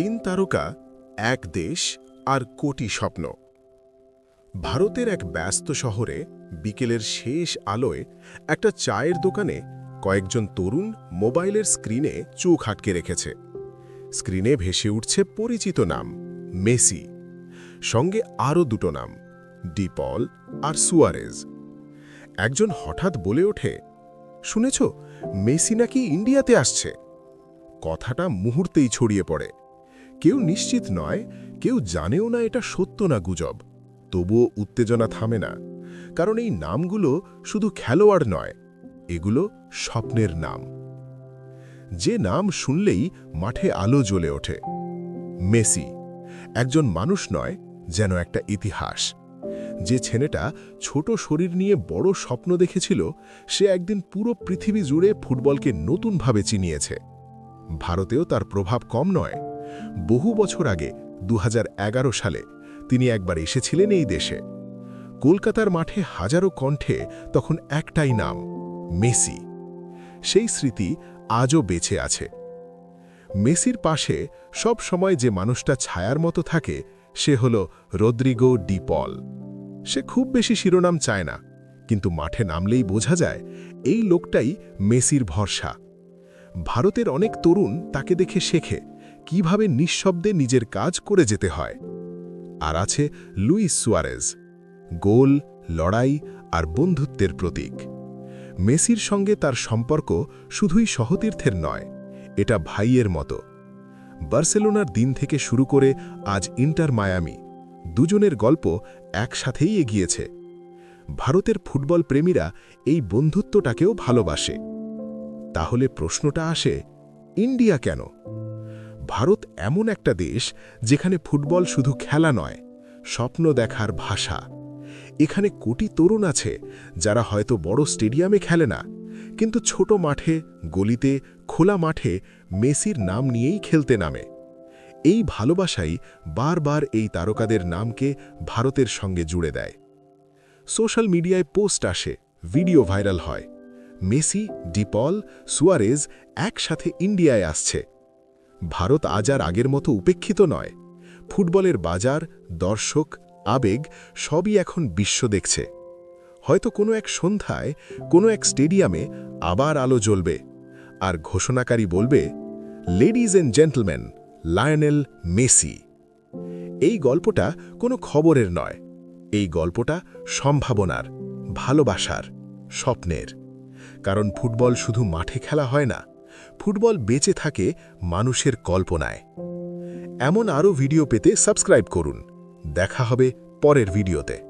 তিন তারকা, এক দেশ আর কোটি স্বপ্ন। ভারতের এক ব্যস্ত শহরে বিকেলের শেষ আলোয় একটা চায়ের দোকানে কয়েকজন তরুণ মোবাইলের স্ক্রিনে চোখ আটকে রেখেছে। স্ক্রিনে ভেসে উঠছে পরিচিত নাম, মেসি। সঙ্গে আরও দুটো নাম, ডিপল আর সুয়ারেজ। একজন হঠাৎ বলে ওঠে, শুনেছ, মেসি নাকি ইন্ডিয়াতে আসছে? কথাটা মুহূর্তেই ছড়িয়ে পড়ে। কেউ নিশ্চিত নয়, কেউ জানেও না এটা সত্য না গুজব। তবুও উত্তেজনা থামে না। কারণ এই নামগুলো শুধু খেলোয়াড় নয়, এগুলো স্বপ্নের নাম। যে নাম শুনলেই মাঠে আলো জ্বলে ওঠে। মেসি, একজন মানুষ নয়, যেন একটা ইতিহাস। যে ছেলেটা ছোট শরীর নিয়ে বড় স্বপ্ন দেখেছিল, সে একদিন পুরো পৃথিবী জুড়ে ফুটবলকে নতুনভাবে চিনিয়েছে। ভারতেও তার প্রভাব কম নয়। বহু বছর আগে দু হাজার এগারো সালে, তিনি একবার এসেছিলেন এই দেশে। কলকাতার মাঠে হাজারো কণ্ঠে তখন একটাই নাম, মেসি। সেই স্মৃতি আজও বেঁচে আছে। মেসির পাশে সব সময় যে মানুষটা ছায়ার মতো থাকে, সে হল রদ্রিগো ডিপল সে খুব বেশি শিরোনাম চায় না, কিন্তু মাঠে নামলেই বোঝা যায়, এই লোকটাই মেসির ভরসা। ভারতের অনেক তরুণ তাকে দেখে শেখে কীভাবে নিঃশব্দে নিজের কাজ করে যেতে হয়। আর আছে লুইস সুয়ারেজ, গোল, লড়াই আর বন্ধুত্বের প্রতীক। মেসির সঙ্গে তার সম্পর্ক শুধুই সহতীর্থের নয়, এটা ভাইয়ের মতো। বার্সেলোনার দিন থেকে শুরু করে আজ ইন্টার মায়ামি, দুজনের গল্প একসাথেই এগিয়েছে। ভারতের ফুটবল প্রেমীরা এই বন্ধুত্বটাকেও ভালোবাসে। তাহলে প্রশ্নটা আসে, ইন্ডিয়া কেন? ভারত এমন একটা দেশ যেখানে ফুটবল শুধু খেলা নয়, স্বপ্ন দেখার ভাষা। এখানে কোটি তরুণ আছে যারা হয়তো বড় স্টেডিয়ামে খেলে না, কিন্তু ছোট মাঠে, গলিতে, খোলা মাঠে মেসির নাম নিয়েই খেলতে নামে। এই ভালোবাসাই বারবার এই তারকাদের নামকে ভারতের সঙ্গে জুড়ে দেয়। সোশ্যাল মিডিয়ায় পোস্ট আসে, ভিডিও ভাইরাল হয়। মেসি, ডিপল, সুয়ারেজ একসাথে ইন্ডিয়ায় আসছে। ভারত আজ আর আগের মতো উপেক্ষিত নয়। ফুটবলের বাজার, দর্শক, আবেগ সবই এখন বিশ্ব দেখছে। হয়তো কোনো এক সন্ধ্যায়, কোনো এক স্টেডিয়ামে আবার আলো জ্বলবে। আর ঘোষণাকারী বলবে ladies and gentleman Lionel Messi এই গল্পটা কোনো খবরের নয়। এই গল্পটা সম্ভাবনার, ভালোবাসার, স্বপ্নের। কারণ ফুটবল শুধু মাঠে খেলা হয় না ফুটবল বেঁচে থাকে মানুষের কল্পনায়। এমন আরও ভিডিও পেতে সাবস্ক্রাইব করুন। দেখা হবে পরের ভিডিওতে।